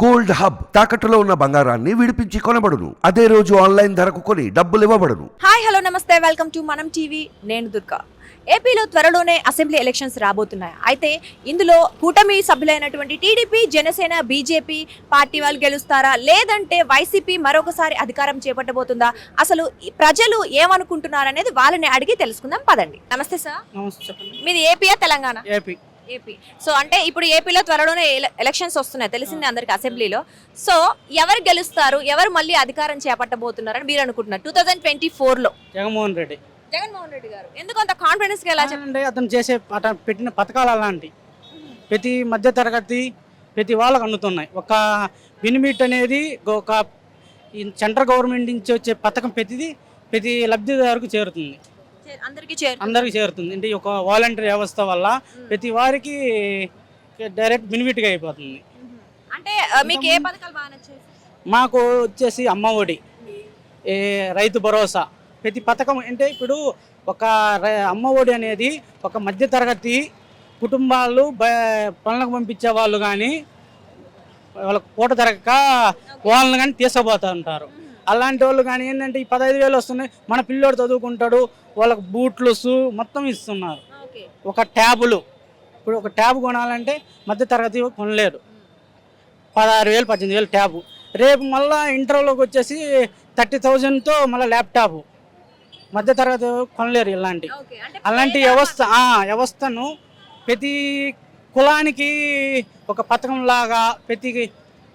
Gold hub తాకట్టులో ఉన్న బంగారాన్ని విడిపించి కొనబడును. అదే రోజు ఆన్లైన్ ధరకు కొని డబ్బులు ఇవ్వబడును. హాయ్ హలో నమస్తే. Welcome to Manam TV. నేను దుర్గా. ఏపీలో త్వరలోనే అసెంబ్లీ ఎలక్షన్స్ రాబోతున్నాయి. అయితే ఇందులో కూటమి సభ్యులైనటువంటి టీడీపీ జనసేన బీజేపీ పార్టీ వాళ్ళు గెలుస్తారా? లేదంటే వైసీపీ మరొకసారి అధికారం చేపట్టబోతుందా? అసలు ఈ ప్రజలు ఏమనుకుంటున్నారనేది వాళ్ళని అడిగి తెలుసుకుందాం. పదండి. నమస్తే సార్. మీది ఏపీయా తెలంగాణ? ఏపీ. ఏపీ సో అంటే ఇప్పుడు ఏపీలో త్వరలోనే ఎల- ఎలక్షన్స్ వస్తున్నాయి. తెలిసిందే అందరికి అసెంబ్లీలో సో ఎవరు గెలుస్తారు? ఎవరు మళ్ళీ అధికారం చేపట్టబోతున్నారని మీరు అనుకుంటున్నారు? టూ థౌజండ్ ట్వంటీ ఫోర్లో జగన్మోహన్ రెడ్డి. జగన్మోహన్ రెడ్డి గారు. ఎందుకు అంత కాన్ఫిడెన్స్ ఎలా అంటే అతను చేసే అతను పెట్టిన పథకాలు అలాంటి. ప్రతి మధ్య తరగతి ప్రతి వాళ్ళకు అందుతున్నాయి. ఒక బెనిఫిట్ అనేది ఒక సెంట్రల్ గవర్నమెంట్ నుంచి వచ్చే పథకం ప్రతిది ప్రతి లబ్ధిదారుకు చేరుతుంది. అందరికి చేరు అందరికీ చేరుతుంది. అంటే ఒక వాలంటీర్ వ్యవస్థ వల్ల ప్రతి వారికి డైరెక్ట్ బెనిఫిట్గా అయిపోతుంది. అంటే మీకు ఏ పథకాలు బాగా నచ్చాయి? మాకు వచ్చేసి అమ్మ ఒడి ఏ రైతు భరోసా. ప్రతి పథకం అంటే ఇప్పుడు ఒక అమ్మ ఒడి అనేది ఒక మధ్యతరగతి కుటుంబాలు పనులకు పంపించే వాళ్ళు కానీ వాళ్ళకి పూట దొరకక వాళ్ళని కానీ తీసుకుపోతూ ఉంటారు. అలాంటి వాళ్ళు కానీ ఏంటంటే ఈ పదహైదు వేలు వస్తున్నాయి మన పిల్లోడు చదువుకుంటాడు వాళ్ళకి బూట్లు షూ మొత్తం ఇస్తున్నారు. ఒక ట్యాబులు. ఇప్పుడు ఒక ట్యాబ్ కొనాలంటే మధ్యతరగతి కొనలేరు. పదహారు వేలు పద్దెనిమిది వేలు ట్యాబు. రేపు మళ్ళా ఇంటర్లోకి వచ్చేసి థర్టీ థౌజండ్తో మళ్ళీ ల్యాప్టాప్. మధ్యతరగతి కొనలేరు ఇలాంటి. అలాంటి వ్యవస్థ వ్యవస్థను ప్రతి కులానికి ఒక పథకం లాగా ప్రతి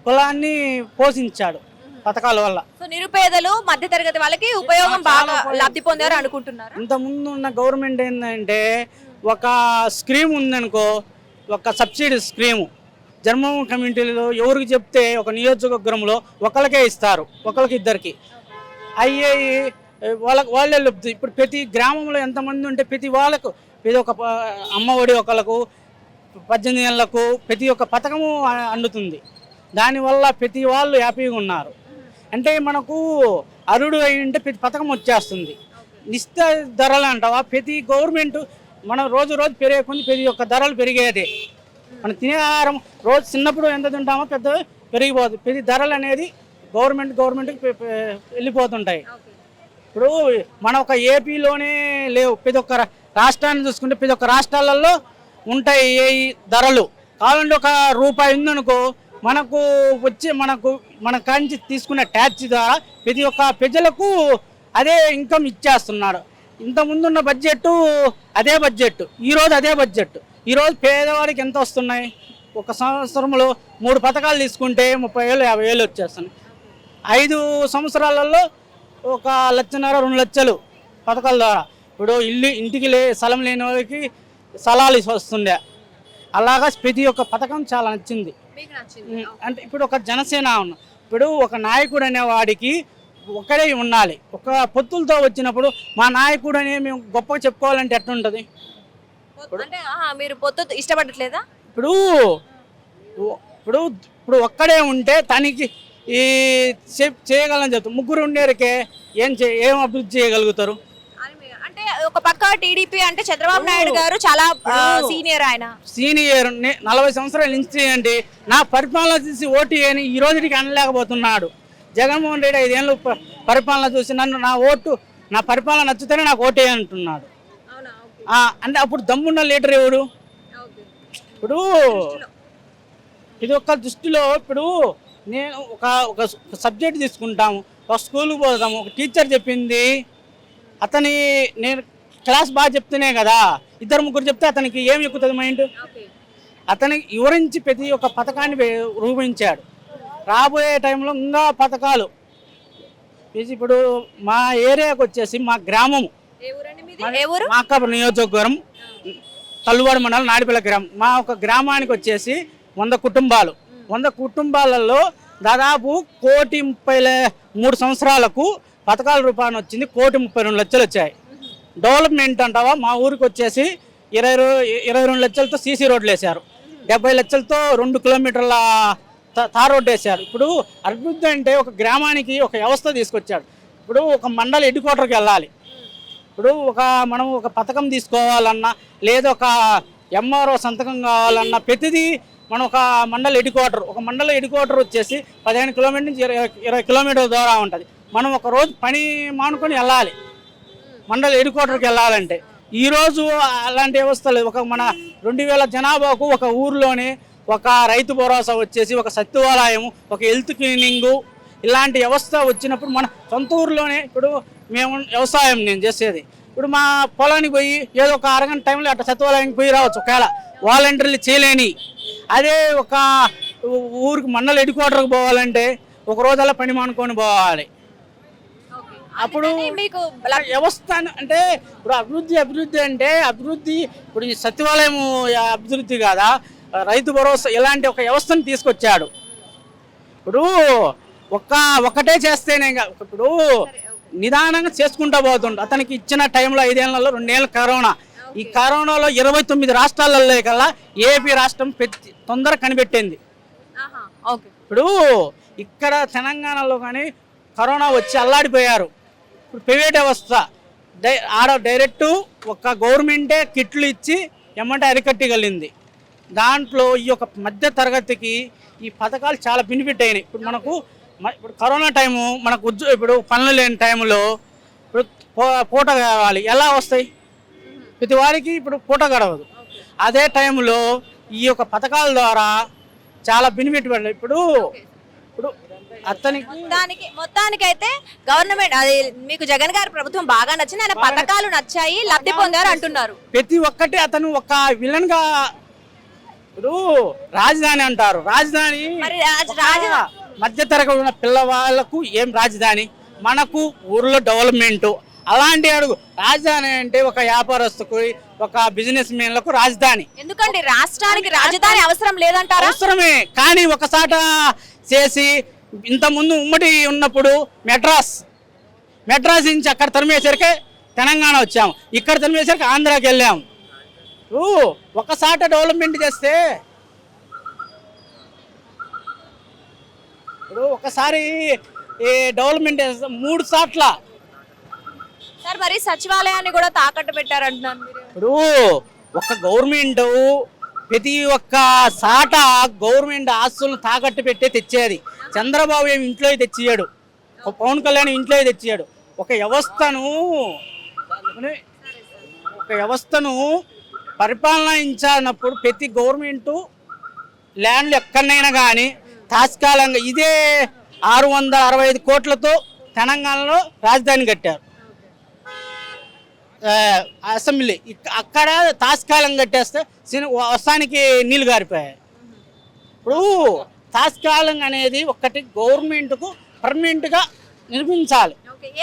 కులాన్ని పోషించాడు. పథకాల వల్ల. సో నిరుపేదలు మధ్య తరగతి వాళ్ళకి ఉపయోగం బాగా లబ్ధి పొందారు అనుకుంటున్నారు? ఇంత ముందు ఉన్న గవర్నమెంట్ ఏంటంటే ఒక స్కీమ్ ఉందనుకో ఒక సబ్సిడీ స్కీము. జన్మభూమి కమ్యూనిటీలో ఎవరికి చెప్తే ఒక నియోజకవర్గంలో ఒకరికే ఇస్తారు ఒకరికి ఇద్దరికి. అయ్యాయి వాళ్ళకి వాళ్ళే లబ్ధి. ఇప్పుడు ప్రతి గ్రామంలో ఎంతమంది ఉంటే ప్రతి వాళ్ళకు ప్రతి ఒక్క ప- అమ్మఒడి ఒకళ్ళకు పద్దెనిమిది ఏళ్ళకు ప్రతి ఒక్క పథకము అందుతుంది. దానివల్ల ప్రతి వాళ్ళు హ్యాపీగా ఉన్నారు. అంటే మనకు అరుడు అయి ఉంటే ప్రతి పథకం వచ్చేస్తుంది. నిశ్చిత ధరలు అంటావా? ప్రతి గవర్నమెంట్ మనం రోజు రోజు పెరిగే కొంది ప్రతి ఒక్క ధరలు పెరిగేదే. మనం తినే ఆహారం రోజు చిన్నప్పుడు ఎంత తింటామో పెద్ద పెరిగిపోతుంది ప్రతి ధరలు అనేది గవర్నమెంట్ గవర్నమెంట్కి వెళ్ళిపోతుంటాయి. ఇప్పుడు మన ఒక ఏపీలోనే లేవు. ప్రతి ఒక్క రా- రాష్ట్రాన్ని చూసుకుంటే ప్రతి ఒక్క రాష్ట్రాలలో ఉంటాయి ఈ ధరలు. కావాలంటే ఒక రూపాయి ఉందనుకో మనకు వచ్చే మనకు మన కాంచి తీసుకునే ట్యాక్స్ ద్వారా ప్రతి ఒక్క ప్రజలకు అదే ఇన్కమ్ ఇచ్చేస్తున్నాడు ఇంతకుముందున్న బడ్జెట్ అదే బడ్జెట్ ఈరోజు అదే బడ్జెట్ ఈరోజు పేదవాడికి ఎంత వస్తున్నాయి? ఒక సంవత్సరంలో మూడు పథకాలు తీసుకుంటే ముప్పై వేలు యాభై వేలు వచ్చేస్తున్నాయి. ఐదు సంవత్సరాలలో ఒక లక్షన్నర రెండు లక్షలు పథకాల ద్వారా. ఇప్పుడు ఇల్లు ఇంటికి లే స్థలం లేని వాళ్ళకి స్థలాలు వస్తుండే. అలాగా ప్రతి ఒక్క పథకం చాలా నచ్చింది. అంటే ఇప్పుడు ఒక జనసేన ఉన్న ఇప్పుడు ఒక నాయకుడు అనేవాడికి ఒకడే ఉండాలి. ఒక పొత్తులతో వచ్చినప్పుడు మా నాయకుడు అనే మేము గొప్పగా చెప్పుకోవాలంటే ఎట్లుంటుంది? అంటే మీరు పొత్తు ఇష్టపడట్లేదా? ఇప్పుడు ఇప్పుడు ఇప్పుడు ఒక్కడే ఉంటే తనకి ఈ చేయగలని చెప్తాం ముగ్గురు ఉండేరికే ఏం చే ఏం అభివృద్ధి చేయగలుగుతారు? ఒక పక్క టీడీపీ అంటే చంద్రబాబు నాయుడు గారు చాలా సీనియర్ ఆయన. సీనియర్ నలభై సంవత్సరాల నుంచి అండి నా పరిపాలన చూసి ఓటు అని ఈ రోజుకి అనలేకపోతున్నాడు. జగన్మోహన్ రెడ్డి ఐదేళ్ళు పరిపాలన చూసి నన్ను నా ఓటు నా పరిపాలన నచ్చితేనే నాకు ఓటే అంటున్నాడు. అంటే అప్పుడు దమ్మున్న లీడర్ ఎవడు? ఇప్పుడు ఇది ఒక దృష్టిలో ఇప్పుడు నేను ఒక ఒక సబ్జెక్ట్ తీసుకుంటాము. ఒక స్కూల్కి పోతాము ఒక టీచర్ చెప్పింది. అతని నేను క్లాస్ బాగా చెప్తేనే కదా. ఇద్దరు ముగ్గురు చెప్తే అతనికి ఏం ఎక్కుతుంది మైండ్ అతని వివరించి ప్రతి ఒక్క పథకాన్ని రూపించాడు రాబోయే టైంలో ఇంకా పథకాలు. ఇప్పుడు మా ఏరియాకి వచ్చేసి మా ఊరు? మాకాపురం నియోజకవర్గం తల్లువాడు మండలం నాడిపల్లి గ్రామం. మా ఒక గ్రామానికి వచ్చేసి వంద కుటుంబాలు. వంద కుటుంబాలలో దాదాపు కోటి ముప్పై మూడు సంవత్సరాలకు పథకాల రూపాయన వచ్చింది కోటి ముప్పై రెండు లక్షలు వచ్చాయి డెవలప్మెంట్ అంటావా? మా ఊరికి వచ్చేసి ఇరవై ఇరవై రెండు లక్షలతో సీసీ రోడ్లు వేశారు. డెబ్బై లక్షలతో రెండు కిలోమీటర్ల తార్ రోడ్డు వేశారు. ఇప్పుడు అభివృద్ధి అంటే ఒక గ్రామానికి ఒక వ్యవస్థ తీసుకొచ్చాడు. ఇప్పుడు ఒక మండల హెడ్ క్వార్టర్కి వెళ్ళాలి. ఇప్పుడు ఒక మనం ఒక పథకం తీసుకోవాలన్నా లేదా ఒక ఎంఆర్ఓ సంతకం కావాలన్నా ప్రతిదీ మనం ఒక మండల హెడ్ క్వార్టర్ ఒక మండల హెడ్ క్వార్టర్ వచ్చేసి పదిహేను కిలోమీటర్ నుంచి ఇరవై ఇరవై కిలోమీటర్ల దూరం ఉంటుంది. మనం ఒక రోజు పని మానుకొని వెళ్ళాలి. మండల హెడ్ క్వార్టర్కి వెళ్ళాలంటే. ఈరోజు అలాంటి వ్యవస్థ లేదు. ఒక మన రెండు వేల జనాభాకు ఒక ఊర్లోనే ఒక రైతు భరోసా వచ్చేసి ఒక సత్యవాలయం ఒక హెల్త్ క్లీనింగు ఇలాంటి వ్యవస్థ వచ్చినప్పుడు మన సొంత ఊర్లోనే ఇప్పుడు మేము వ్యవసాయం నేను చేసేది. ఇప్పుడు మా పొలానికి పోయి ఏదో ఒక అరగంట టైంలో అట్లా సత్యవాలయానికి పోయి రావచ్చు. ఒకవేళ వాలంటీర్లు చేయలేని. అదే ఒక ఊరికి మండల హెడ్ క్వార్టర్కి పోవాలంటే ఒక అలా పని మానుకొని పోవాలి. అప్పుడు మీకు వ్యవస్థ అంటే ఇప్పుడు అభివృద్ధి అభివృద్ధి అంటే అభివృద్ధి ఇప్పుడు ఈ సచివాలయం అభివృద్ధి కాదా? రైతు భరోసా ఇలాంటి ఒక వ్యవస్థను తీసుకొచ్చాడు. ఇప్పుడు ఒక్క ఒకటే చేస్తేనే ఇప్పుడు నిదానంగా చేసుకుంటూ పోతుండు. అతనికి ఇచ్చిన టైంలో ఐదేళ్ళలో రెండేళ్ళ కరోనా. ఈ కరోనాలో ఇరవై తొమ్మిది రాష్ట్రాలలో కల్లా ఏపీ రాష్ట్రం తొందర కనిపెట్టింది. ఇప్పుడు ఇక్కడ తెలంగాణలో కానీ కరోనా వచ్చి అల్లాడిపోయారు. ఇప్పుడు ప్రైవేట్ వ్యవస్థ. డై ఆడ డైరెక్ట్ ఒక గవర్నమెంటే కిట్లు ఇచ్చి ఎమ్మంటే అరికట్టగలిగింది దాంట్లో ఈ యొక్క మధ్య తరగతికి ఈ పథకాలు చాలా బెనిఫిట్ అయినాయి. ఇప్పుడు మనకు మ- ఇప్పుడు కరోనా టైము మనకు ఉద్యోగ ఇప్పుడు పనులు లేని టైంలో ఇప్పుడు పూట కావాలి. ఎలా వస్తాయి? ప్రతి వారికి ఇప్పుడు పూట గడవదు. అదే టైంలో ఈ యొక్క పథకాల ద్వారా చాలా బెనిఫిట్ పడలేదు ఇప్పుడు ఇప్పుడు అతనికి మొత్తానికి మొత్తానికైతే గవర్నమెంట్ అది మీకు జగన్ గారి ప్రభుత్వం బాగా నచ్చింది ఆయన పథకాలు నచ్చాయి లబ్ధి పొందారు అంటున్నారు. ప్రతి ఒక్కటి అతను ఒక విలన్గా ఇప్పుడు రాజధాని అంటారు. రాజధాని మరి రాజ- ఒక రాజ- మధ్య తరగతి ఉన్న పిల్లవాళ్ళకు ఏం రాజధాని? మనకు ఊర్లో డెవలప్మెంట్ అలాంటి అడుగు. రాజధాని అంటే ఒక వ్యాపారస్తుకు ఒక బిజినెస్ మ్యాన్లకు రాజధాని. ఎందుకండి? రాష్ట్రానికి రాజధాని అవసరం లేదంటారా? అవసరమే. కానీ ఒకసాట చేసి ఇంత ముందు ఉమ్మడి ఉన్నప్పుడు మెడ్రాస్ మెడ్రాస్ నుంచి అక్కడ తరిమేసరికి తెలంగాణ వచ్చాము. ఇక్కడ తరిమేసరికి ఆంధ్రాకి వెళ్ళాము. ఒకసాట డెవలప్మెంట్ చేస్తే ఇప్పుడు ఒకసారి ఈ డెవలప్మెంట్ చేస్తే మూడు సాట్ల. సార్ మరి సచివాలయాన్ని కూడా తాకట్టు పెట్టారు అంటున్నారు మీరు. ఇప్పుడు ఒక గవర్నమెంట్ ప్రతి ఒక్క సాట గవర్నమెంట్ ఆస్తులను తాకట్టు పెట్టే తెచ్చేది. చంద్రబాబు ఏమి ఇంట్లో తెచ్చియాడు ఒక పవన్ కళ్యాణ్ ఇంట్లో తెచ్చాడు ఒక వ్యవస్థను ఒక వ్యవస్థను పరిపాలనించాలన్నప్పుడు ప్రతి గవర్నమెంటు ల్యాండ్లు ఎక్కడైనా కానీ తాత్కాలికంగా ఇదే ఆరు వందల అరవై ఐదు కోట్లతో తెలంగాణలో రాజధాని కట్టారు. అసెంబ్లీ. అక్కడ తాత్కాలం కట్టేస్తే వర్షానికి నీళ్ళు గారిపోయాయి. ఇప్పుడు తాత్కాలం అనేది ఒకటి గవర్నమెంట్కు పర్మనెంట్గా నిర్మించాలి.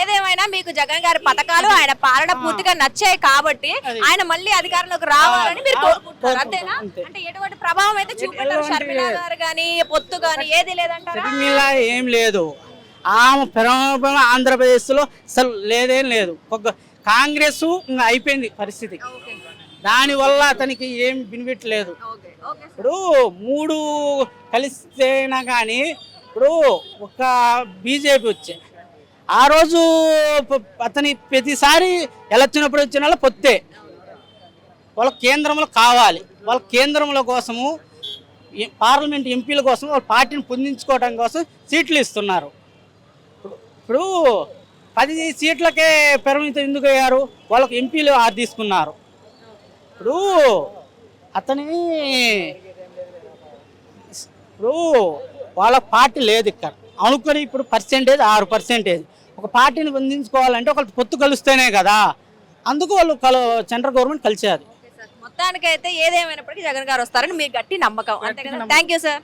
ఏదేమైనా మీకు జగన్ గారి పథకాలు ఆయన పాలన పూర్తిగా నచ్చాయి కాబట్టి ఆయన మళ్ళీ అధికారంలోకి రావాలని మీరు కోరుకుంటున్నారు అంతేనా? అంతే. అంటే ఎటువంటి ప్రభావం అయితే చూపెట్టారు ఎటువంటి షర్మిల గారు కానీ పొత్తు కానీ ఏది లేదంటారా? షర్మిల ఏం లేదు. ఆమె ప్రముఖ ఆంధ్రప్రదేశ్లో అసలు లేదేం లేదు. కాంగ్రెస్ ఇంకా అయిపోయింది పరిస్థితి. దానివల్ల అతనికి ఏం బెనిఫిట్ లేదు. ఇప్పుడు మూడు కలిస్తేనా కానీ ఇప్పుడు ఒక బీజేపీ వచ్చే ఆ రోజు అతని ప్రతిసారి ఎలచ్చినప్పుడు వచ్చిన వాళ్ళ పొత్తే. వాళ్ళ కేంద్రంలో కావాలి. వాళ్ళ కేంద్రంలో కోసము పార్లమెంట్ ఎంపీల కోసం వాళ్ళ పార్టీని పొందించుకోవడం కోసం సీట్లు ఇస్తున్నారు. ఇప్పుడు పది సీట్లకే పరిమితం ఎందుకు అయ్యారు? వాళ్ళకి ఎంపీలు ఆరు తీసుకున్నారు. ఇప్పుడు అతని ఇప్పుడు వాళ్ళ పార్టీ లేదు ఇక్కడ. అనుకుని ఇప్పుడు పర్సెంటేజ్ ఆరు పర్సెంటేజ్. ఒక పార్టీని పొందించుకోవాలంటే ఒకళ్ళు పొత్తు కలుస్తేనే కదా. అందుకు వాళ్ళు కల సెంట్రల్ గవర్నమెంట్ కలిసేది. మొత్తానికైతే ఏదేమైనప్పటికీ జగన్ గారు వస్తారని మీ గట్టి నమ్మకం. అంతే కదా? Thank you sir.